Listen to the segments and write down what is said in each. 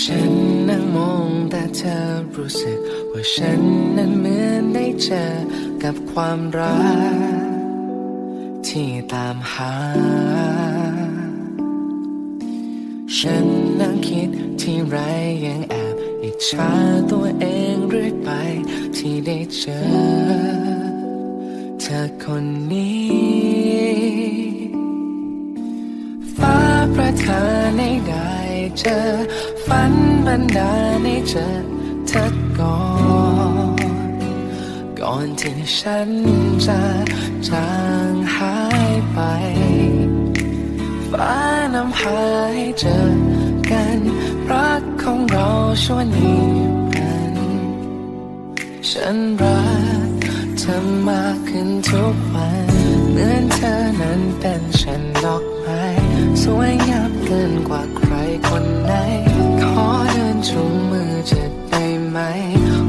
ฉันนั่งมองแต่เธอรู้สึก ว่าฉันนั้นเหมือนได้เจอกับความรัก ที่ตามหา ฉันนั่งคิดที่ไรยังแอบอิจฉาตัวเองเรื่อยไปที่ได้เจอ เธอคนนี้ฟ้าประทานให้ได้ เจอ ฝันบันดาลให้เจอเธอก่อน ก่อนที่ฉันจะจางหายไป ฟ้านำพาให้เจอกัน รักของเราชั่วนิรันดร์ฉันรักเธอมากขึ้นทุกวัน เหมือนเธอนั้นเป็นฉันดอกไม้ สวยงามเกินกว่าใครคนไหน ขอเดินชูมือจะได้ไหม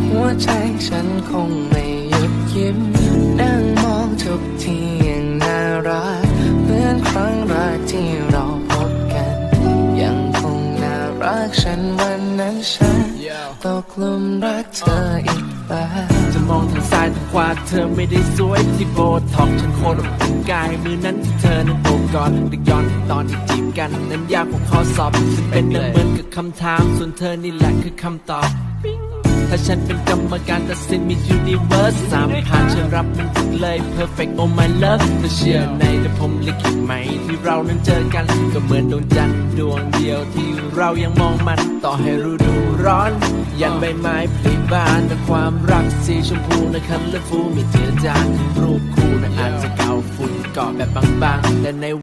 หัวใจฉันคงไม่หยุดยิ้ม นั่งมองทุกทีอย่างน่ารัก เหมือนครั้งแรกที่เราพบกัน ยังคงน่ารักฉันวั นนั้นฉันตกหลุมรักเธออีกแล้วจะมองทางซ้ายทางขวาเธอไม่ได้สวยที่โบท็อกซ์ฉันโคตรอบอุ่นกายมือนั้นที่เธอนั้นโอบกอดนึกย้อนถึงตอนที่จีบกัน นั้นยากกว่าข้อสอบฉันเป็นดังเหมือนกับคำถาม ส่วนเธอนี่แหละคือคำตอบถ้าฉันเป็นกรรมการตัดสินมี universe สามผ่านฉันรับมันทุกเลย perfect oh my love เธอเชื่อในแต่ผมลิขิตไหมที่ เรานั้นเจอกันก็เหมือนดวงจันทร์ดวงเดียวที่เรายังมองมันต่อให้รูดูร้อน ยันใบไม้ผลิบานแต่ความรักสีชมพูนะคันและฟูมีเจือจางรูปคู่นะอาจจะเก่าฝุ่นเกาะแบบบางๆแต่ใน